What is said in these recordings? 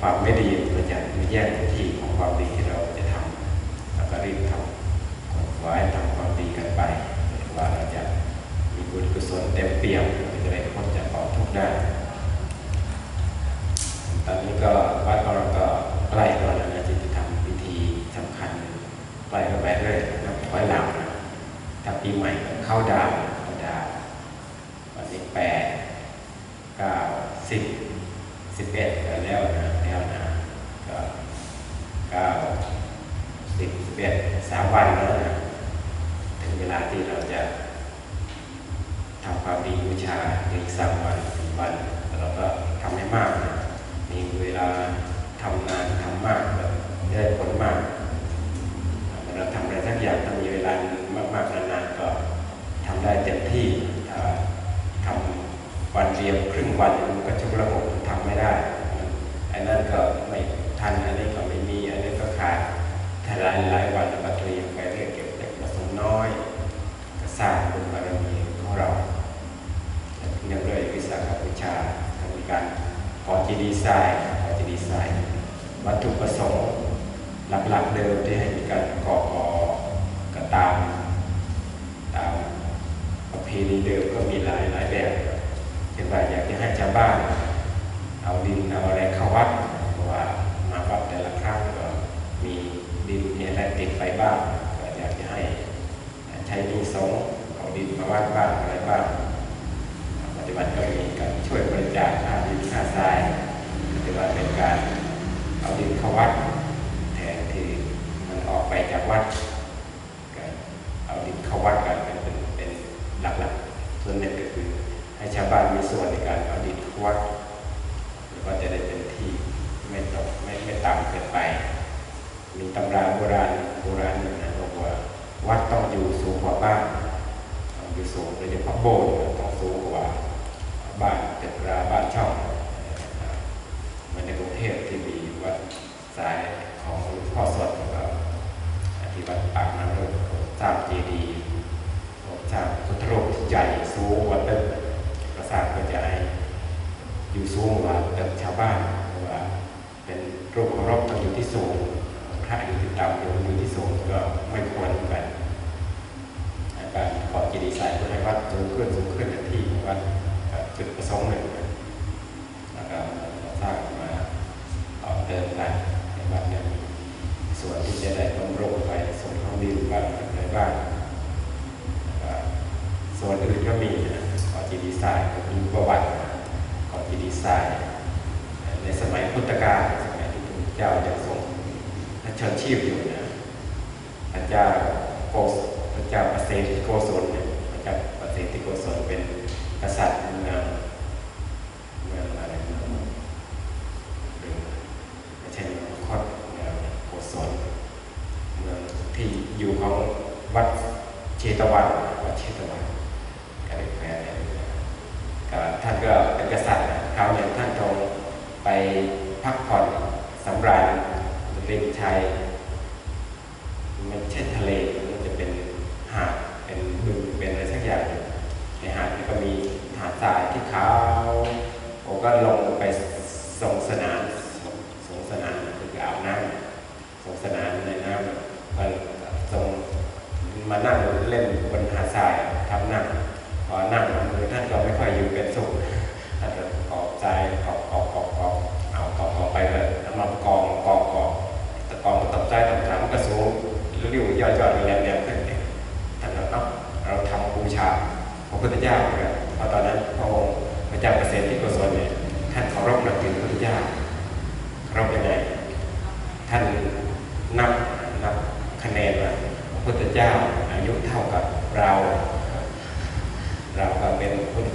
ความไม่ดีมันจะมาแย่งที่ของความดีที่เราจะทำแล้วก็รีบทำขนขวายทำความดีกันไปว่าเราจะมีบุญกุศลเต็มเปี่ยมเราจะได้พ้นจากกองทุกข์ได้ตอนนี้ก็วัดของเราก็ใกล้แล้วนะที่จะทำพิธีสำคัญใกล้เข้าไปเรื่อยนับถอยหลังนะถ้าปีใหม่เข้าดาวน์เข้าดาวน์วันนี้แปดเก้าสิบ สิบเอ็ดก็แล้วนะแล้วนะก็เก้าสิบสิบเอ็ดสามวันแล้วนะถึง เราจะทำความดีบูชาอีกสามวันสี่วันเราก็ทำให้มากนะมีเวลาทำงานทำมากแบบได้ผลมากเราทำอะไรสักอย่างถ้ามีเวลามากๆนานๆก็ทำได้เต็มที่ทำวันเดียวครึ่งวันมันก็ชุกระบบทำไม่ได้อันนั้นก็ไม่ทันอันนี้ก็ไม่มีอันนี้ก็ขาดถ้าหลายหลายวันเราก็เตรียมไปเรื่อยเก็บเล็กผสมน้อย ก็สร้างบุญบารมีของเราเนื่องด้วยวิสาขบูชาทำมีการขอจี ดีไซน์ขอจีดีไซน์ วัตถุประสงค์หลักๆเดิมที่ให้มีการก่อขอก็ตามตามประเพณีเดิมก็มีหลายหลายแบบเช่นว่าอยากจะให้ชาวบ้าน เอาดินเอาอะไรเข้าวัดเพราะว่ามาวัดแต่ละครั้งก็มีดินมีอะไรติดไปบ้างก็อยากจะให้ใช้หนี้สงเอาดินมาวัดบ้างอะไรบ้างปฏิบัติก็มีการช่วยบริจาคค่าดินค่าทราย ปฏิบัติเป็นการเอาดินเข้าวัดแทนที่มันออกไปจากวัดก็เอาดินเข้าวัดกันเป็นเป็นเป็นหลักๆ ส่วนหนึ่งก็คือ ให้ชาวบ้านมีส่วนในการเอาดินเข้าวัดหรือว่าจะได้เป็นที่ไม่ตกไม่ไม่ต่ำเกินไป มีตำราโบราณโบราณหนึ่งนะบอกว่าวัดต้องอยู่สูงกว่าบ้านต้องอยู่สูงโดยเฉพาะโบสถ์ต้องสูงกว่าบ้านตึกราบ้านช่องเหมือนในกรุงเทพที่มีวัดสายของหลวงพ่อสดก็ที่วัดปากน้ำ สร้างเจดีย์สร้างพุทธรูปที่ใหญ่สูงกว่าตึกประสาทก็จะให้อยู่สูงกว่าตึกชาวบ้านเพราะว่าเป็นรูปเคารพต้องอยู่ที่สูงพระอยู่ที่ต่ำอยู่อยู่ที่สูงก็ไม่ควรกันการขอเจดีไซน์เพื่อให้วัดสูงขึ้นสูงขึ้นทันทีวัดจุดประสงค์หนึ่งแล้ว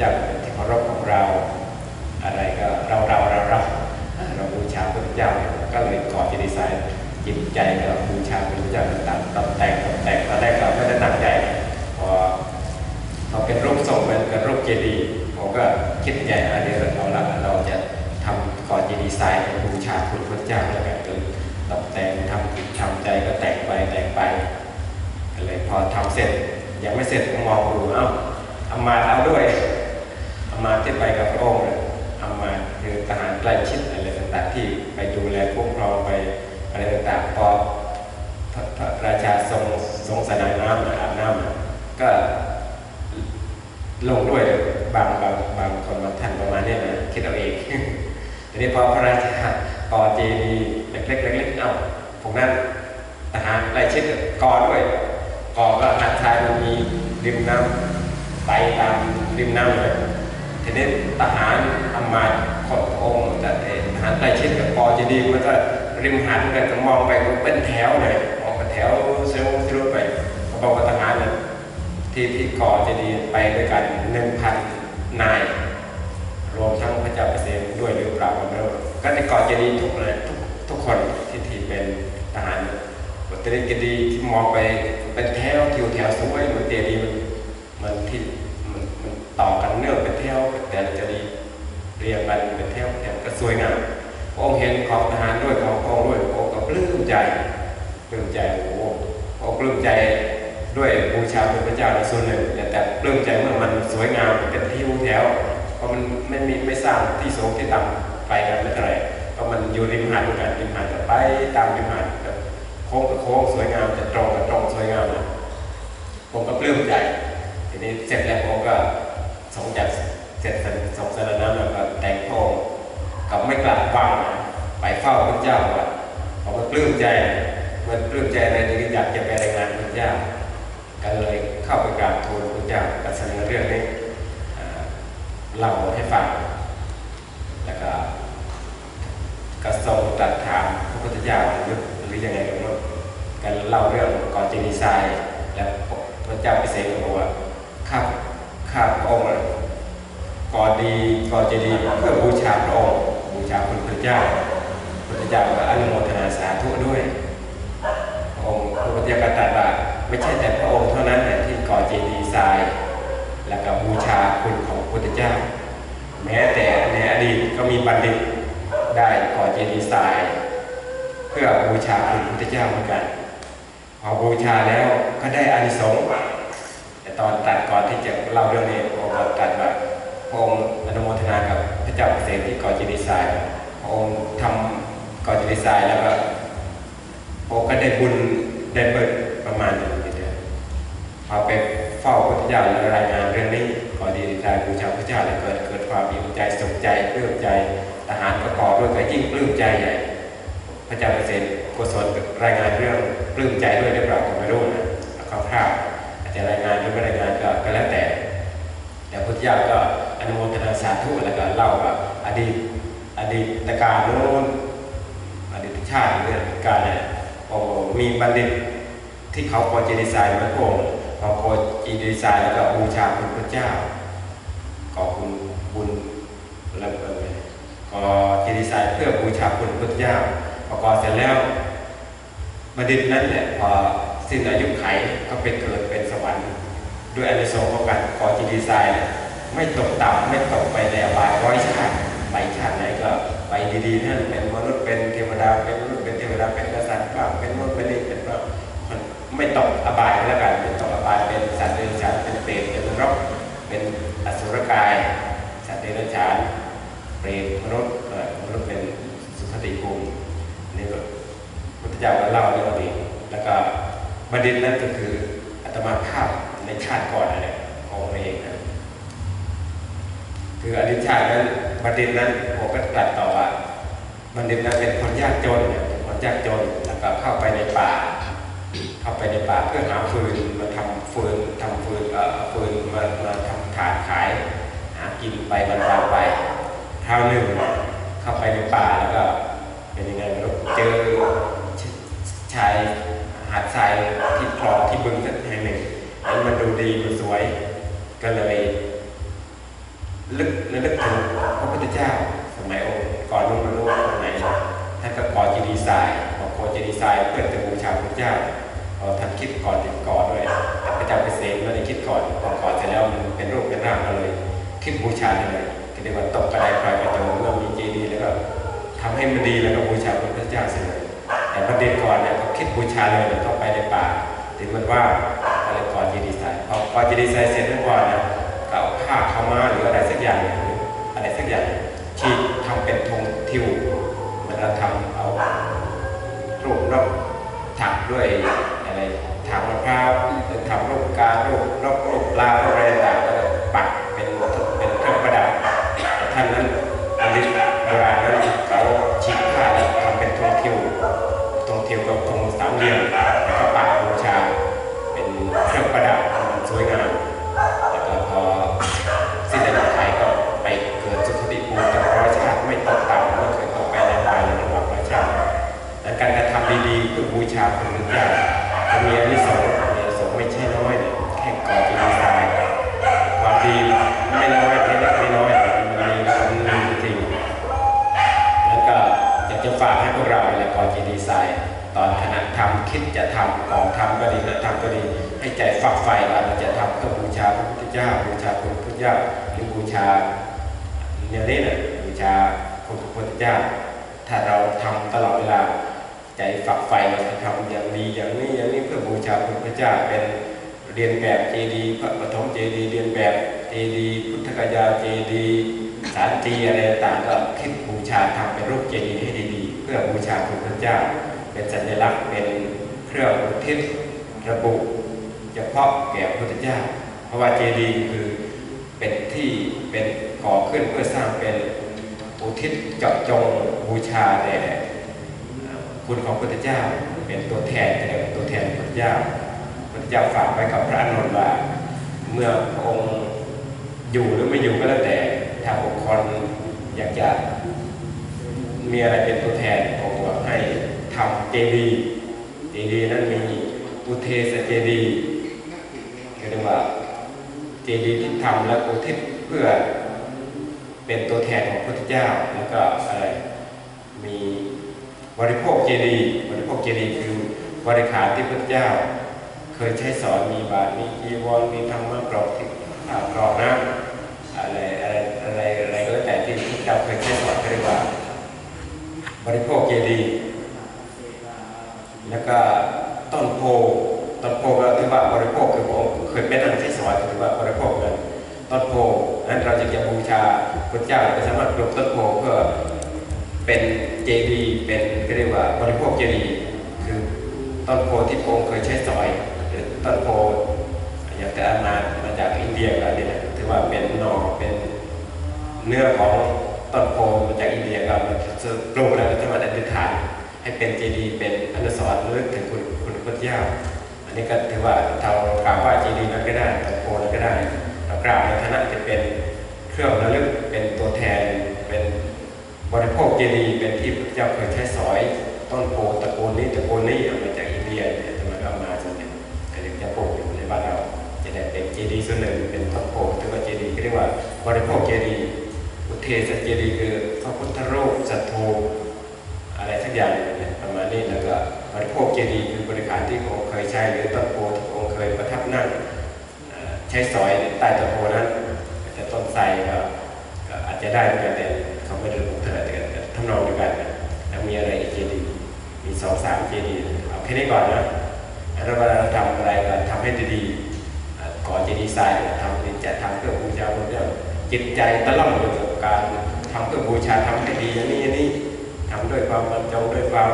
เป็นพระพุทธเจ้าเป็นที่เคารพของเรา อะไรก็เราเราเราเราเราบูชาพระพุทธเจ้าเนี่ยก็เลยก่อจิตนิสัยจิตใจก็บูชาพระพุทธเจ้าต่างๆตบแต่งตบแต่งตอนแรกก็ไม่ได้ตั้งใจพอพอเป็นรูปทรงเป็นเป็นรูปเจดีย์ผมก็คิดใหญ่นะเดี๋ยวเราละเราจะทำก่อจิตนิสัยบูชาพระพุทธเจ้าแล้วกันก็ตบแต่งทำจิตทำใจก็แต่งไปแต่งไปก็เลยพอทำเสร็จยังไม่เสร็จก็มองดูเอ้าเอามาเอาด้วย อามาตย์ที่ไปกับพระองค์เนี่ยอามาตย์คือทหารใกล้ชิดอะไรต่างๆที่ไปดูแลคุ้มครองไปอะไรต่างๆพอพระพระราชาทรงทรงสนามน้ำน่ะอาบน้ำน่ะก็ลงด้วยบางบางบางคนบางท่านประมาณเนี้ยนะคิดเอาเอง ทีนี้พอพระราชาก่อเจดีย์เล็กๆเล็กๆเอ้าพวกนั้นทหารไล่ชิดก่อด้วยก่อก็หาดทรายมันมีริมน้ำไปตามริมน้ำเลย ทีนี้ทหารอำมาตย์ขององค์แต่ทหารใกล้ชิดกับปอจะดีมันก็ริมหาดกันก็มองไปก็เป็นแถวเลยมองเป็นแถวเซลล์ซิลุไปเขาบอกว่าทหารเนี่ยที่ที่ ก่อเจดีไปด้วยกันหนึ่งพันนาย รวมทั้งพระเจ้าเปรตด้วยหรือเปล่าก็ไม่รู้ก็ในก่อเจดีย์ทุกเลยทุกทุกคนที่ที่เป็นทหารบทเรียนเจดีย์ที่มองไปเป็นแถวทิวแถวสวยเหมือนเจดีย์มันมันที่มันมันต่อกันเนื่องเป็นแถวแต่เจดีย์เรียงกันเป็นแถวแถวก็สวยงามพระองค์เห็นของทหารด้วยของพระองด้วยพระองค์ก็ปลื้มใจปลื้มใจโอ้โหพระองค์ปลื้มใจ ด้วยบูชาพระเจ้าในส่วนหนึ่งแต่แต่ปลื้มใจเมื่อมันสวยงามเป็นทิวแถวเพราะมันไม่มีไม่สร้างที่สูงที่ต่ำไปกันไม่เท่าไหร่เพราะมันอยู่ริมหาดเหมือนกันริมหาดก็ไปตามริมหาดแบบโค้งกับโค้งสวยงามจะตรงกับตรงสวยงามนะผมก็ปลื้มใจทีนี้เสร็จแล้วผมก็ส่งจากเสร็จส่งสารน้ำแล้วก็แต่งพระองค์กับไม่กลับวังนะไปเฝ้าพระเจ้าว่าผมก็ปลื้มใจมันปลื้มใจอะไรที่อยากจะไปรายงานพระเจ้า ก็เลยเข้าไปกราบทูลพระเจ้าก็เสนอเรื่องนี้เล่าให้ฟังแล้วก็ก็ทรงตรัสถามพระพุทธเจ้าหรือหรือยังไงกันว่าการเล่าเรื่องก่อนเจดีไซน์และพระเจ้าพิเศษก็บอกว่าข้าข้าพระองค์ก่อดีก่อเจดีเพื่อบูชาพระองค์บูชาพระพุทธเจ้าพระพุทธเจ้าก็อนุโมทนาสาธุด้วย องค์พระพุทธเจ้าก็ตรัสว่า ไม่ใช่แต่พระองค์เท่านั้นนะที่ก่อเจดีย์ทราย แล้วก็บูชาคุณของพระพุทธเจ้า แม้แต่ในอดีตก็มีบัณฑิตได้ก่อเจดีย์ทราย เพื่อบูชาคุณพระพุทธเจ้าเหมือนกันพอบูชาแล้วก็ได้อานิสงส์แต่ตอนตัดก่อนที่จะเล่าเรื่องนี้พระองค์ก็ตัดว่าพระองค์อนุโมทนากับพระเจ้าเกษตรที่ก่อเจดีย์ทรายพระองค์ทำก่อเจดีย์ทรายแล้วก็พระองค์ก็ได้บุญได้เบิด ประมาณหนึ่งเดือนพอาไปเฝ้าพระพุทธเจ้าแล้วรายงานเรื่องนี้ก่อดีย์ทรายบูชาพระเจ้าเลยเกิดเกิดความอิ่มใจสุขใจปลื้มใจทหารก็ก่อด้วยก็ยิ่งปลื้มใจใหญ่พระเจ้าเกษตโกศลรายงานเรื่องปลื้มใจด้วยหรือเปล่าก็ไม่รู้นะคร่าวอาจจะรายงานหรือไม่รายงานก็ก็แล้วแต่ แต่พุทธเจ้าก็อนุโมทนาสาธุแล้วก็เล่าว่าอดีตอดีตการโน้นอดีตชาติเรื่องการเนี่ยโอ้มีบัณฑิต ที่เขาพอเจดีไซน์มาโกงค์พอพอเจดีไซน์แล้วก็บูชาคุณพระเจ้าขอบคุณบุญแล้วก็ก็เจดีไซน์เพื่อบูชาคุณพระเจ้าพอก่อเสร็จแล้วบัณฑิตนั้นแหละพอสิ้นอายุไขก็ไปเกิดเป็นสวรรค์ด้วยอานิสงส์ของการก่อจิตดีไซน์ไม่ตกต่ำไม่ตกไปในอบายร้อยชาติไปชาติไหนก็ไปดีๆนั่นเป็นมนุษย์เป็นเทวดาเป็นมนุษย์เป็นเทวดาเป็นกษัตริย์บ้างเป็นมนุษย์เป็นเป็น ไม่ตกอบายแล้วกันเป็นตกอบายเป็นสัตว์เดรัจฉานเป็นเปรตเป็นรกเป็นอสุรกาย สัตว์เดรัจฉานเปรตมนุษเออมนุษเป็นสุขติภูมินี่ก็พุทธเจ้าก็เล่าเรื่องนี้แล้วก็ประเด็นนั้นก็คืออัตมาภาพในชาติก่อนนั่นแหละของเาเองนะคืออดิตชาตินั้นประเด็นนั้นผมก็กลัดต่อว่าประเด็นนั้นเป็นคนยากจนเป็นคนยากจนแล้วก็เข้าไปในป่า เข้าไปในป่าเพื่อหาฟืนมาทำฟืนทำฟืนเอ่อเฟืนมามาทำถ่านขายหากินไปบรรดาไปคราวหนึ่งเข้าไปในป่าแล้วก็เป็นยังไงไม่รู้เจอชายหาดทรายที่คลองที่บึงสักแห่งหนึ่งแล้วมันดูดีดูสวยก็เลยลึกระลึกถึงพระพุทธเจ้า คิดบูชาเลยก็เรียกว่าตกกระไดพลอยกระโจมเมื่อมีเจดีย์แล้วก็ทำให้มันดีแล้วก็บูชาพระพุทธเจ้าเสร็จเลยแต่ประเด็นก่อนเนี่ยเขาคิดบูชาเลยเข้าไปในป่าถึงมันว่าอะไรก่อนเจดีย์ทรายพอก่อเจดีย์ทรายเสร็จเรียบร้อยนะก็เอาผ้าเข้าวมาหรืออะไรสักอย่างหรืออะไรสักอย่างที่ทำเป็นธงทิวมันเราทำเอารูปนกถักด้วยอะไรถักมะพร้าวหรือทำรูปการูปนกรูปปลารู ชาพระพุทธเจ้าจะมีอานิสงส์มีอานิสงส์ไม่ใช่น้อยเลยแค่ก่อเจดีย์ทรายความดีไม่น้อยไม่เล็กไม่น้อยมันมีแล้วมันมีจริงแล้วก็อยากจะฝากให้พวกเราเวลาก่อนจะดีไซน์ตอนขณะทำคิดจะทำก่อนทำก็ดีนะทำก็ดี ให้ใจฝักใฝ่ว่าเราจะทำเพื่อบูชาพระพุทธเจ้าบูชาคุณพระพุทธเจ้าหรือบูชาเนี่ยนี่นะบูชาคุณพระพุทธเจ้า ถ้าเราทำตลอดเวลา ใจฝักใฝ่เราจะทำอย่างดีอย่างนี้อย่างนี้เพื่อบูชาคุณพระเจ้าเป็นเรียนแบบเจดีย์พระปฐมเจดีย์เรียนแบบเจดีย์พุทธกยาเจดีย์สารตีอะไรต่างๆก็คิดบูชาทำเป็นรูปเจดีย์ให้ดีๆ เพื่อบูชาคุณพระเจ้า เป็นสัญลักษณ์เป็นเครื่องอุทิศระบุเฉพาะแก่พระพุทธเจ้า เพราะว่าเจดีย์คือเป็นที่เป็นก่อขึ้นเพื่อสร้างเป็นอุทิศเจาะจงบูชาแด่ คุณของพระพุทธเจ้าเป็นตัวแทนจะเรียกว่ตัวแทนพระพุทธเจ้าพระพุทธเจ้าฝากไว้กับพระอนนท์ว่าเมื่อพระองค์อยู่หรือไม่อยู่ก็แล้วแต่ถ้าบุคคลอยากจะมีอะไรเป็นตัวแทนของค์บอกให้ทำเจดีย์เจดีย์นั้นมีอุเทสเจดีย์เรียกว่าเจดีย์ที่ทำและอุทิศเพื่อเป็นตัวแทนของพระพุทธเจ้าแล้วก็อะไรมี บริโภคเจดีย์บริโภคเจดีย์คือบริขารที่พระเจ้า เคยใช้สอนมีบาตรมีจีวรมีธรรมะกรอบที่อ่ากรอบน้ำอะไรอะไรอะไรอะไรก็แล้วแต่ที่พระเจ้าเคยใช้สอนเรียกว่า บริโภคเจดีย์แล้วก็ต้นโพต้นโพก็ถือว่าบริโภคคือผมเคยเป็นอันใช้สอนถือว่าบริโภคนั้นต้นโพนั้นเราจะจะบูชาพระเจ้าเราจะสามารถปลูกต้นโพเพื่อ เป็นเจดีย์เป็นก็เรียกว่าบริโภคเจดีย์คือต้นโพที่พงเคยใช้สอยหรือต้นโพอย่างแต่มามาจากอินเดียก็นี่นะถือว่าเป็นนอเป็นเนื้อของต้นโพมาจากอินเดียก็มันจะปลูกแล้วก็จะมาอธิษฐานให้เป็นเจดีย์เป็นอนุสรณ์ระลึกถึงคุณคุณพระเจ้าอันนี้ก็ถือว่าเรากราบไหว้เจดีย์นั้นก็ได้ต้นโพนั้นก็ได้เรากราบในฐานะจะเป็นเครื่องระลึกเป็นตัวแทน บริโภคเจดีย์เป็นที่พระเจ้าเคยใช้สอยต้นโพตระกูลนี้ตระกูลนี้เอามาจากอินเดียเนี่ยจะมาเอามาจนเป็นอะไรจะปลูกอยู่ในบ้านเราจะได้เป็นเจดีย์ส่วนหนึ่งเป็นต้นโพหรือว่าเจดีย์ก็เรียกว่าบริโภคเจดีย์อุเทศเจดีย์คือพระพุทธรูปสัตโธอะไรสักอย่างเนี่ยประมาณนี้แล้วก็บริโภคเจดีย์คือบริการที่พระองค์เคยใช้หรือต้นโพที่องค์เคยประทับนั่งใช้สอยใต้ต้นโพนั้นแต่ต้นไทรก็อาจจะได้เหมือนกันแต่เขาไม่ได้ร นองเดียวกันนะแล้วมีอะไรอีกเจดีย์มีสองสามเจดีย์เอาแค่นี้ก่อนนะแล้วเวลาเราทำอะไรก็ทำให้ดีๆอะก่อเจดีย์ทรายเนี่ยทำจะทำเพื่อบูชาพระเจ้าจิตใจตะล่อมอยู่กับการทำเพื่อบูชาทำให้ดีอย่างนี้อย่างนี้ทำด้วยความบรรจงด้วยความ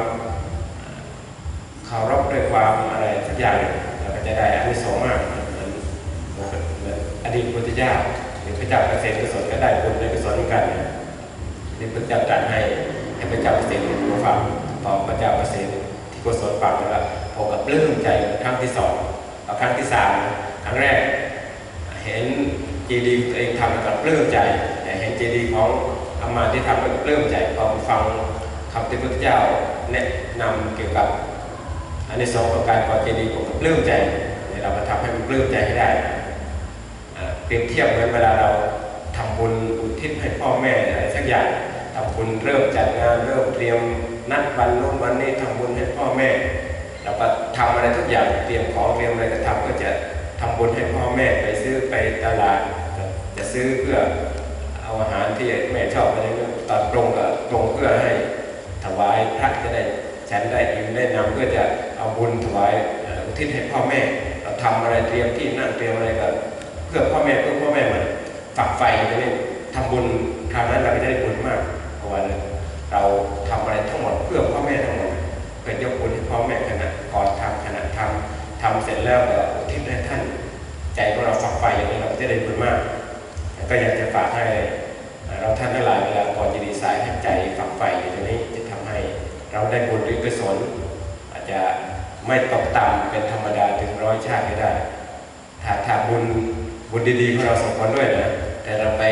เคารพด้วยความอะไรสักอย่างเราก็จะได้อานิสงส์มากเหมือนเหมือนอนอดีตพุทธเจ้าหรือพระเจ้าเกษตรกุศลก็ได้บุญได้กุศลเหมือนกัน นี่พระเจ้าตรัสให้ให้พระเจ้าเกษตรผู้ฟังพอพระเจ้าเกษตรที่กุศลฟังแล้วผมก็ปลื้มใจครั้งที่สองครั้งที่สามครั้งแรก เห็นเจดีย์ตัวเองทำก็ปลื้มใจแต่เห็นเจดีย์ของอามาที่ทำก็ปลื้มใจพอฟังคำที่พระเจ้าแนะนำเกี่ยวกับอันในสองของการก่อเจดีย์ผมก็ปลื้มใจเดี๋ยวเรามาทำให้มันปลื้มใจให้ได้เปรียบเทียบเหมือนเวลาเรา บุญอุทิศให้พ่อแม่อะไรสักอย่างทำบุญเริ่มจัดงานเริ่มเตรียมนัดวันนู้นวันนี้ทำบุญให้พ่อแม่เราก็ทำอะไรทุกอย่างเตรียมของเตรียมอะไรก็ทำก็จะทำบุญให้พ่อแม่ไปซื้อไปตลาดจะซื้อเพื่อเอาอาหารที่แม่ชอบอะไรเงี้ยตอนปรงก็ปรงเพื่อให้ถวายพระจะได้ฉันได้อิ่มได้นำเพื่อจะเอาบุญถวายอุทิศให้พ่อแม่เราทำอะไรเตรียมที่นั่งเตรียมอะไรก็เพื่อพ่อแม่เพื่อพ่อแม่เหมือน ฝักไฟจะนี่ทำบุญคราวนั้นเราก็จะได้บุญมากเพราะว่าเราทำอะไรทั้งหมดเพื่อพ่อแม่ทั้งหมดเป็นยกบุญให้พ่อแม่ขณะก่อนทำขณะทำทำเสร็จแล้วก็อุทิศให้ท่าน ใจของเราฝักไฟอย่างนี้เราจะได้บุญมาก ก็อยากจะฝากให้เราท่านทั้งหลายเวลาก่อนจะดีไซน์ให้ใจฝักไฟอยู่ตรงนี้จะทำให้เราได้บุญหรือกุศลอาจจะไม่ตกต่ำเป็นธรรมดาถึงร้อยชาติก็ได้ถ้าถ้าบุญบุญดีๆของเราสองคนด้วยนะ แต่เราไป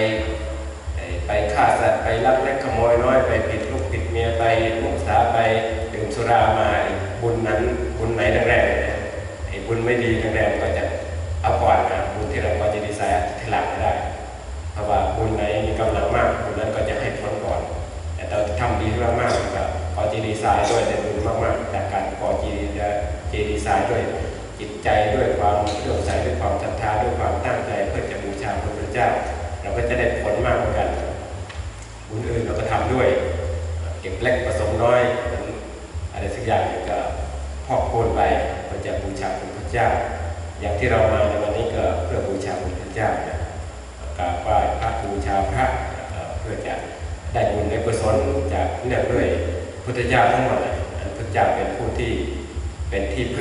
ไปฆ่าสัตว์ไปลักเล็กขโมยน้อยไปผิดลูกผิดเมียไปมุสาไปดื่มสุรามาบุญนั้นบุญไหนแรกๆเนี่ยไอ้บุญไม่ดีแรกๆก็จะเอาก่อนนะบุญที่เราก็จะดีไซน์ทีหลังไม่ได้เพราะว่าบุญไหนมีก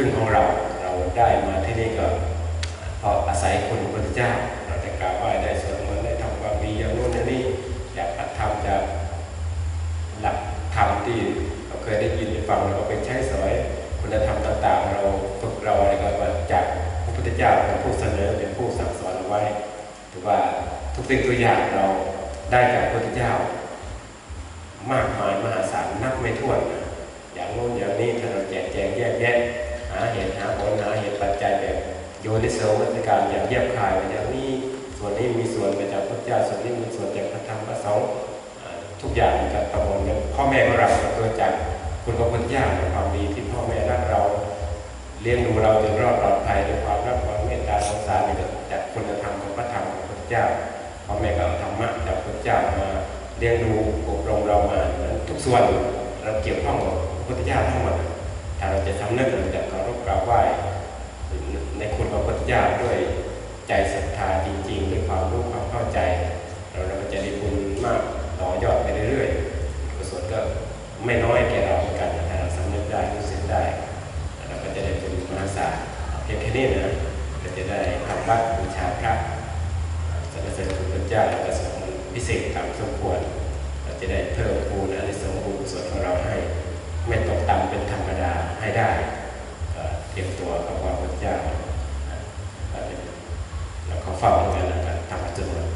งของเรา เราได้มาที่นี่ก็เพราะอาศัยคุณพระพุทธเจ้า เราจะกราบไหว้ได้สวดมนต์ได้ทำความดีอย่างโน้นอย่างนี้อยากปฏิธรรมจากหลักธรรมที่เราเคยได้ยินได้ฟังเราก็ไปใช้สอยคุณธรรมต่างๆ เราฝึกเราอะไรก็มาจากพระพุทธเจ้าเป็นผู้เสนอเป็นผู้สั่งสอนเอาไว้ถือว่าทุกสิ่งตัวอย่างเราได้จากพระพุทธเจ้า มากมายมหาศาลนับไม่ถ้วนอย่างโน้นอย่างนี้ถ้าเราแจกแจงแยกแยะาเหตุหาผลหาเหตุปัจจัยแบบโยนิโสมนสิการอย่างแยบคายว่าอย่างนี้ส่วนนี้มีส่วนมาจากพระเจ้าส่วนนี้มีส่วนจากพระธรรมพระสงฆ์ทุกอย่างมันจะประมวลกันพ่อแม่ของเราก็เกิดจากคุณพระพุทธเจ้าในความดีที่พ่อแม่รักเราเลี้ยงดูเราจนรอดปลอดภัยด้วยความรักความเมตตาสงสารในจากคุณธรรมของพระธรรมของพระเจ้าพ่อแม่ก็เอาธรรมะจากพระเจ้ามาเลี้ยงดูอบรมเรามาทุกส่วนเราเกี่ยวข้องกับพระพุทธเจ้าทั้งหมด ถ้าเราจะทำนึกเราจะเคารพกราบไหว้ในคุณพระพุทธเจ้าด้วยใจศรัทธาจริงๆด้วยความรู้ความเข้าใจ เราเราจะได้บุญมากต่อยอดไปเรื่อยๆกุศลก็ไม่น้อยแก่เราเหมือนกันถ้าเราสำนึกได้รู้สึกได้ เราก็จะได้เป็นมหาศาลเพียงแค่นี้นะก็จะได้ทำวัดบูชาพระสรรเสริญคุณพระเจ้าแล้วก็สมพิเศษตามสมควร เราจะได้เพิ่มพูนอานิ ไม่ตกต่ำเป็นธรรมดาให้ได้เตรียมตัวกับความเป็นเจ้าแล้วขอฟังกันแล้วกันทำจุดนี้อนุโมทนา